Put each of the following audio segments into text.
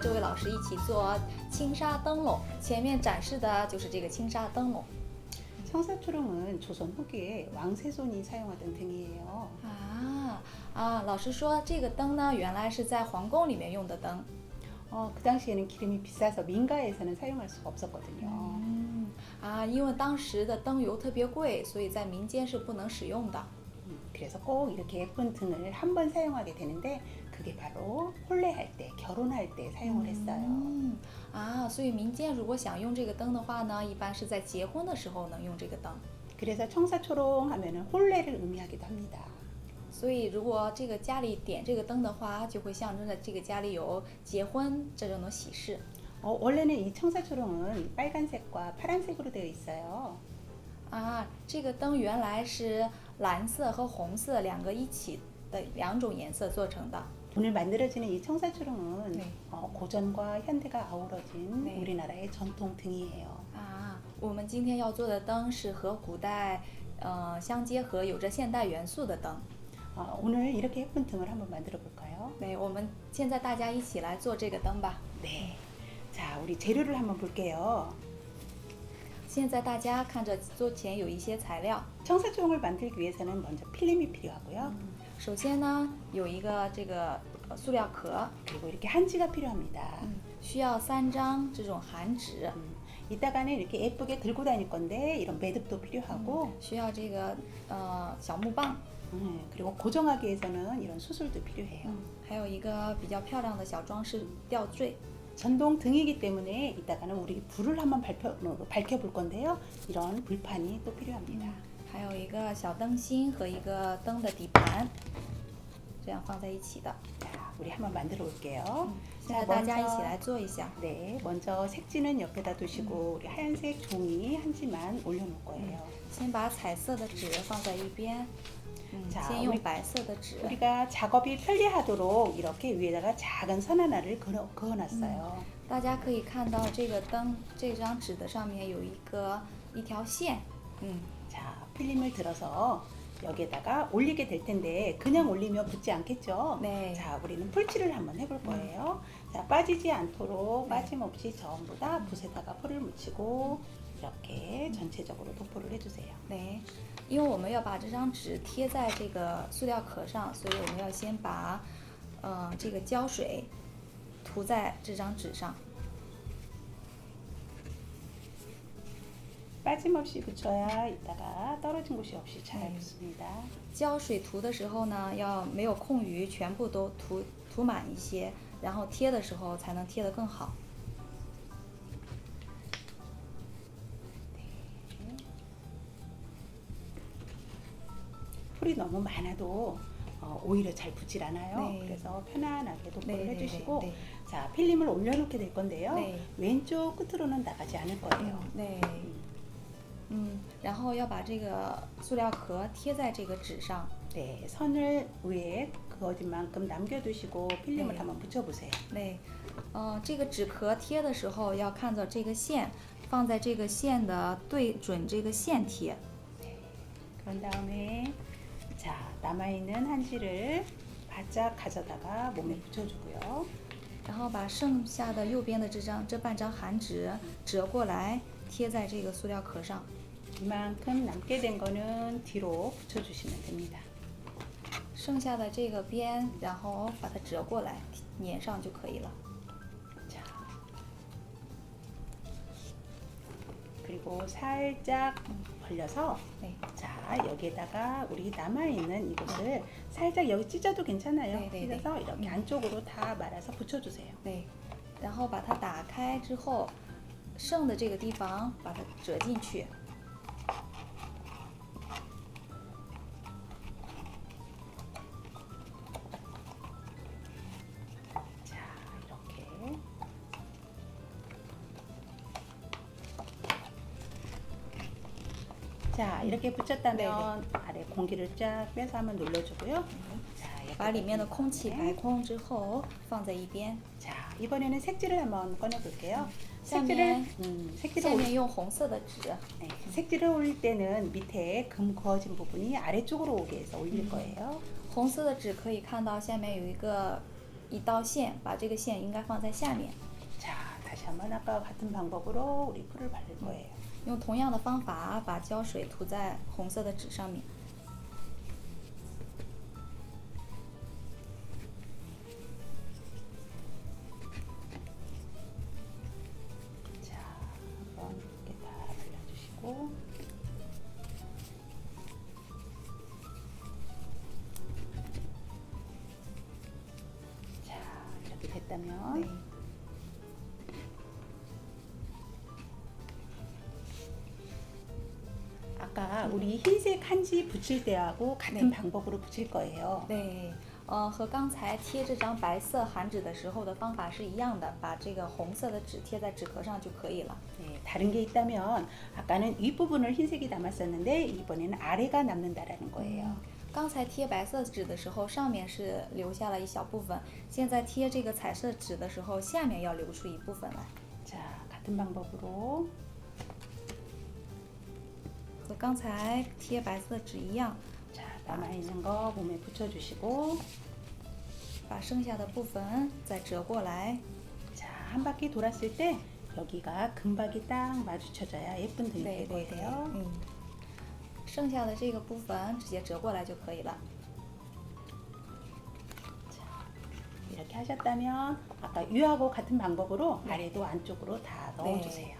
这位老师一起做青纱灯笼。前面展示的就是这个青纱灯笼 청사초롱은 조선 후기에 왕세손이 사용하던 등이에요. 啊啊！老师说这个灯呢，原来是在皇宫里面用的灯。 어, 그 당시에는 기름이 비싸서 민가에서는 사용할 수가 없었거든요. 嗯啊，因为当时的灯油特别贵，所以在民间是不能使用的。 음, 그래서 꼭 이렇게 예쁜 등을 한 번 사용하게 되는데 그게 바로 혼례할 때, 결혼할 때 사용을 했어요. 嗯啊，所以民间如果想用这个灯的话呢，一般是在结婚的时候能用这个灯。 그래서 청사초롱 하면은 혼례를 의미하기도 합니다. 所以，如果这个家里点这个灯的话，就会象征着这个家里有结婚这种的喜事。 어, 원래는 이 청사초롱은 빨간색과 파란색으로 되어 있어요. 啊，这个灯原来是蓝色和红色两个一起的两种颜色做成的。 오늘 만들어지는 이 청사초롱은 네. 어, 고전과 현대가 아우러진 네. 우리나라의 전통 등이에요. 啊，我们今天要做的灯是和古代呃相结合，有着现代元素的灯。 어, 오늘 이렇게 예쁜 등을 한번 만들어 볼까요? 对，我们现在大家一起来做这个灯吧。 네. 자, 우리 재료를 한번 볼게요. 现在大家看着桌前有一些材料， 청사초롱을 만들기 위해서는 먼저 필름이 필요하고요. 首先呢有一个这个呃塑料壳， 그리고 이렇게 한지가 필요합니다. 嗯，需要三张这种函纸。 음, 이따가는 이렇게 예쁘게 들고 다닐 건데 이런 매듭도 필요하고 需要这个呃小木棒， 음, 그리고 고정하기 위해서는 이런 수술도 필요해요. 嗯，还有一个比较漂亮的小装饰吊坠。 전동 등이기 때문에 이따가는 우리 불을 한번 밝혀, 밝혀볼 건데요. 이런 불판이 또 필요합니다. 还有一个小灯芯和一个灯的底盘，这样放在一起的。 자, 우리 한번 만들어 볼게요. 现在大家一起来做一下。 네, 먼저 색지는 옆에다 두시고 우리 하얀색 종이 한 지만 올려놓을 거예요. 先把彩色的纸放在一边，嗯， 자 先 우리 用白色的纸。 우리가 작업이 편리하도록 이렇게 위에다가 작은 선 하나를 그어, 그어놨어요. 大家可以看到这个灯这张纸的上面有一个一条线，嗯， 자, 필름을 들어서 여기에다가 올리게 될 텐데 그냥 올리면 붙지 않겠죠? 네. 자, 우리는 풀칠을 한번 해볼 거예요. 자, 빠지지 않도록 빠짐없이 전부 다 붓에다가 풀을 묻히고 이렇게 전체적으로 도포를 해주세요. 对，因为我们要把这张纸贴在这个塑料壳上，所以我们要先把，呃，这个胶水涂在这张纸上。 빠짐없이 붙여야 이따가 떨어진 곳이 없이 잘 네. 붙습니다. 胶水涂的时候呢，要没有空余，全部都涂涂满一些，然后贴的时候才能贴得更好。 풀이 너무 많아도 어, 오히려 잘 붙질 않아요. 네. 그래서 편안하게 도포를 네, 네, 해주시고 네, 네. 자 필름을 올려놓게 될 건데요. 네. 왼쪽 끝으로는 나가지 않을 거예요. 对， 嗯，然后要把这个塑料壳贴在这个纸上， 네, 선을 위에 그어진 만큼 남겨두시고 필름을 네. 한번 붙여보세요. 对，呃，这个纸壳贴的时候要看着这个线，放在这个线的对准这个线贴。 그런 다음에 자 남아있는 한지를 바짝 가져다가 몸에 붙여주고요. 然后把剩下的右边的这张这半张函纸折过来贴在这个塑料壳上。 이만큼 남게 된 거는 뒤로 붙여주시면 됩니다. 剩下的这个边，然后把它折过来粘上就可以了。 자 그리고 살짝 벌려서 对 자 여기에다가 우리 남아있는 이것을 살짝 여기 찢어도 괜찮아요. 네, 네, 네. 찢어서 이렇게 안쪽으로 다 말아서 붙여주세요. 对，然后把它打开之后，剩的这个地方把它折进去。 이렇게 붙였다면 아래 공기를 쫙 빼서 한번 눌러주고요. 자 把里面的空气 네. 排空之后放在一边。 자 이번에는 색지를 한번 꺼내 볼게요. 下 색지를 面 음, 색지를 下 올, 面用红色的纸， 네, 색지를 올릴 때는 밑에 금 그어진 부분이 아래쪽으로 오게 해서 올릴 거예요. 红色的纸可以看到下面有一个一道线，把这个线应该放在下面。 자, 다시 한번 아까 같은 방법으로 우리 풀을 바를 거예요. 用同样的方法把胶水涂在红色的纸上面。 자, 한번 이렇게 다 발라주시고. 자, 이렇게 됐다면 对， 아까 우리 흰색 한지 붙일 때하고 같은 네. 방법으로 붙일 거예요. 对，呃，和刚才贴这张白色函纸的时候的方法是一样的，把这个红色的纸贴在纸壳上就可以了。 네, 다른 게 있다면 아까는 윗부분을 흰색이 남았었는데 이번에는 아래가 남는다라는 거예요. 刚才贴白色纸的时候，上面是留下了一小部分，现在贴这个彩色纸的时候，下面要留出一部分来， 자, 같은 방법으로 和 刚才贴白色纸一样， 자, 남아 있는 거 몸에 붙여 주시고 把剩下的部分再折过来。 자, 한 바퀴 돌았을 때 여기가 금박이 딱 마주쳐져야 예쁜 등이 对 될 对对， 거예요. 嗯，剩下的这个部分直接折过来就可以了。 이렇게 하셨다면 아까 위하고 같은 방법으로 아래도 안쪽으로 다 네. 넣어주세요.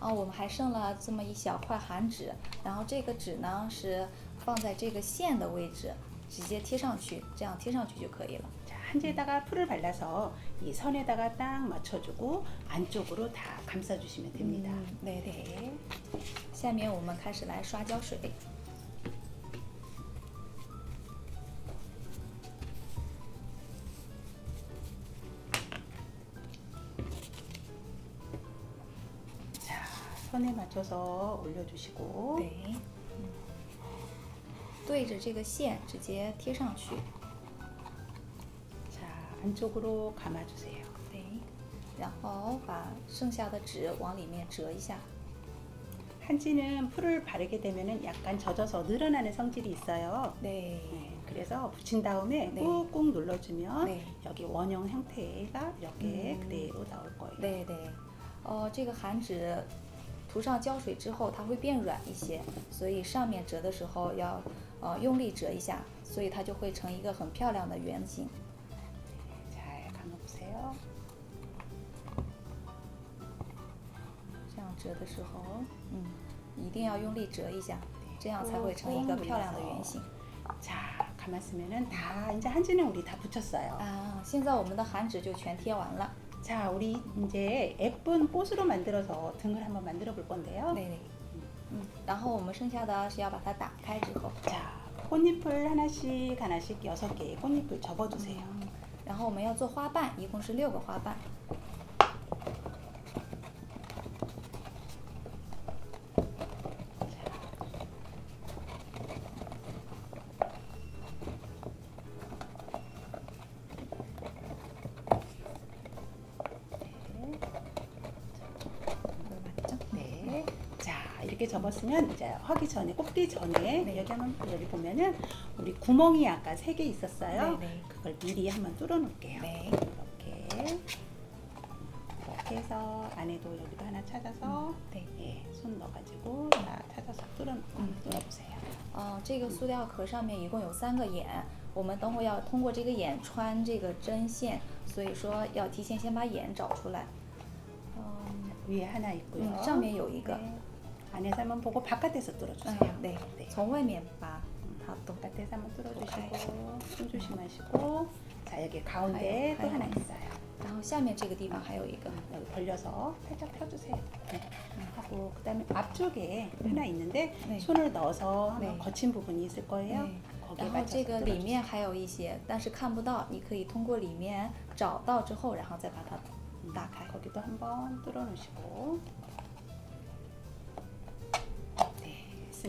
嗯，啊，我们还剩了这么一小块函纸，然后这个纸呢是放在这个线的位置，直接贴上去，这样贴上去就可以了。 자, 한지에다가 풀을 발라서 이 선에다가 딱 맞춰주고 안쪽으로 다 감싸주시면 됩니다. 嗯，对对。 네. 下面我们开始来刷胶水。 선에 맞춰서 올려주시고 对，嗯，对着这个线直接贴上去。 자, 안쪽으로 감아주세요. 对，然后把剩下的纸往里面折一下。 한지는 풀을 바르게 되면은 약간 젖어서 늘어나는 성질이 있어요. 对， 네, 그래서 붙인 다음에 네. 꾹꾹 눌러주면 네. 여기 원형 형태가 이렇게 음. 그대로 나올 거예요. 对对，呃，这个函纸 涂上胶水之后，它会变软一些，所以上面折的时候要呃用力折一下，所以它就会成一个很漂亮的圆形。 잘 감아보세요. 这样折的时候，嗯，一定要用力折一下，这样才会成一个漂亮的圆形。 자, 감았으면은 다 이제 한지는 우리 다 붙였어요. 啊，现在我们的函纸就全贴完了。 자, 우리 이제 예쁜 꽃으로 만들어서 등을 한번 만들어 볼 건데요. 对对，嗯，然后我们剩下的是要把它打开之后， 자, 꽃잎을 하나씩 하나씩 여섯 개의 꽃잎을 접어주세요. 嗯，然后我们要做花瓣，一共是六个花瓣。 이렇게 접었으면 이제 하기 전에 꼽기 전에 네. 여기 한번 여기 보면은 우리 구멍이 아까 세 개 있었어요. 네, 네. 그걸 미리 한번 뚫어 놓을게요. 네. 이렇게 이렇게 해서 안에도 여기도 하나 찾아서 네. 예, 손 넣어가지고 다 찾아서 뚫어 놓고 음. 뚫어보세요. 呃，这个塑料壳上面一共有三个眼，我们等会要通过这个眼穿这个针线，所以说要提前先把眼找出来。嗯， 위에 하나 있고요. 嗯，上面有一个， 네. 안에서 한번 보고 바깥에서 뚫어주세요. 嗯，对 네. ，从外面把它都 바깥에서 한번 뚫어주시고 네. 손 조심하시고 자 여기 가운데 또 아유, 하나 아유. 있어요. 然后下面这个地方还有一个， 여기 벌려서 살짝 펴주세요. 네. 하고 그다음에 앞쪽에 하나 있는데 네. 손을 넣어서 한번 네. 거친 부분이 있을 거예요. 对 거기에 然后 맞춰서 这个里 뚫어주세요. 面还有一些，但是看不到，你可以通过里面找到之后，然后再把它打开。 거기도 한번 뚫어 놓으시고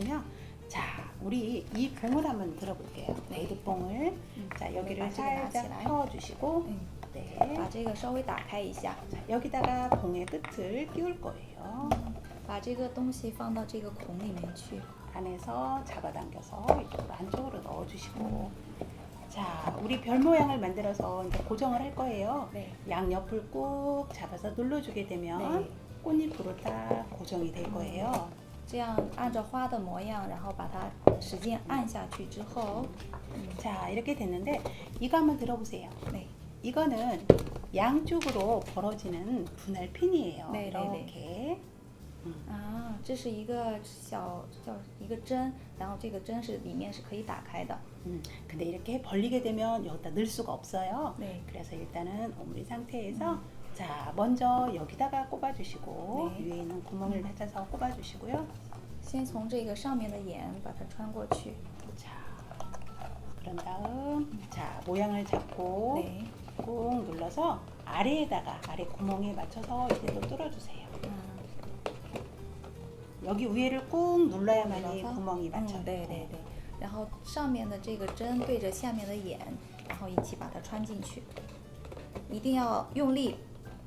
네 했으면 자 우리 이 봉을 한번 들어볼게요 네. 레드봉을 자 여기를 네, 마지막에 살짝 놔치나요? 펴주시고 嗯， 네 把这个稍微打开一下， 자, 여기다가 봉의 끝을 끼울 거예요 把这个东西放到这个孔里面去。 안에서 잡아당겨서 이쪽으로 안쪽으로 넣어주시고 자 우리 별 모양을 만들어서 이제 고정을 할 거예요 네. 양옆을 꾹 잡아서 눌러주게 되면 네. 꽃잎으로 딱 고정이 될 거예요 这样按照花的模样，然后把它使劲按下去之后， 자 이렇게 됐는데 이거 한번 들어보세요 对， 이거는 양쪽으로 벌어지는 분할 핀이에요 네, 네, 이렇게 啊，这是一个小叫一个针，然后这个针是里面是可以打开的。 음, 근데 이렇게 벌리게 되면 여기다 넣을 수가 없어요 네. 그래서 일단은 오므리 상태에서 자 먼저 여기다가 꼽아주시고 네. 위에 있는 구멍을 찾아서 꼽아주시고요 先从这个上面的眼把它穿过去。 자 그런 다음 자 모양을 잡고 네. 꾹 눌러서 아래에다가 아래 구멍에 맞춰서 이제 또 뚫어주세요 嗯， 여기 위에를 꾹 눌러야만이 눌러서? 구멍이 맞춰요 嗯，对对对。然后上面的这个针对着下面的眼，然后一起把它穿进去，一定要用力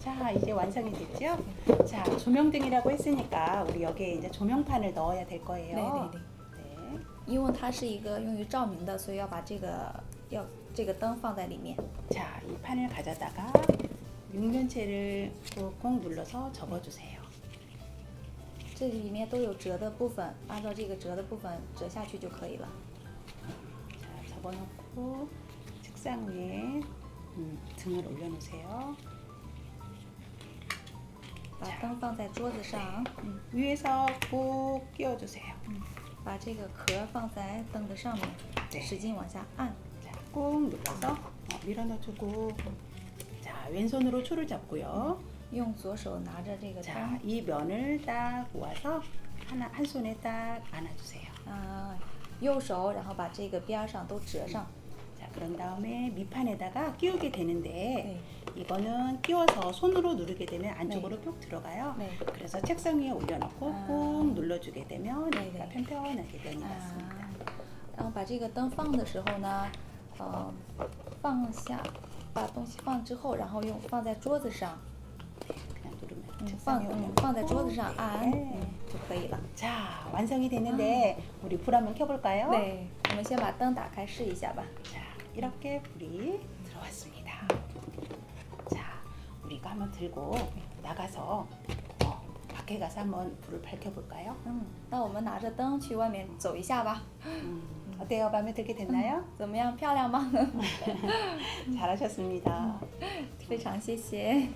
자 이제 완성이 됐죠? 자 조명등이라고 했으니까 우리 여기에 이제 조명판을 넣어야 될 对 거예요 对对。 네. 因为它是一个用于照明的，所以要把这个要这个灯放在里面。 자, 이 판을 가져다가 육면체를 꾹꾹 눌러서 접어주세요. 这里面都有折的部分，按照这个折的部分折下去就可以了。 자, 접어놓고 책상 위에 음, 등을 올려놓으세요. 把灯放在桌子上，嗯， 위에서 꾹 끼워주세요. 把这个壳放在灯的上面， 네. 使劲往下按。 자, 꾹 눌러서 어, 밀어넣어주고 자, 왼손으로 초를 잡고요. 用左手拿着这个 자, 灯， 이 면을 딱 모아서 하나 한 손에 딱 안아주세요. 啊，右手，然后把这个边儿上都折上。 자, 그런 다음에 밑판에다가 끼우게 되는데 네. 이거는 끼워서 손으로 누르게 되면 안쪽으로 쭉 들어가요. 네. 그래서 책상 위에 올려놓고 아. 꾹 눌러주게 되면 네, 여기가 네. 편편하게 면이 啊 났습니다. ，然后把这个灯放的时候呢，呃，放下，把东西放之后，然后用放在桌子上， 그냥 누르면 嗯， 책상 放 위에 嗯 올려놓고 放在桌子上按， 네. 嗯就可以了。 자, 완성이 됐는데 우리 불 한번 켜볼까요? 对，我们先把灯打开试一下吧。 자, 이렇게 불이 들어왔습니다. 자, 우리가 한번 들고 나가서 어, 밖에 가서 한번 불을 밝혀볼까요? 嗯，那我们拿着灯去外面走一下吧。 음, 어때요? 마음에 들게 됐나요? 怎么样，漂亮吗？ 잘하셨습니다. 非常谢谢。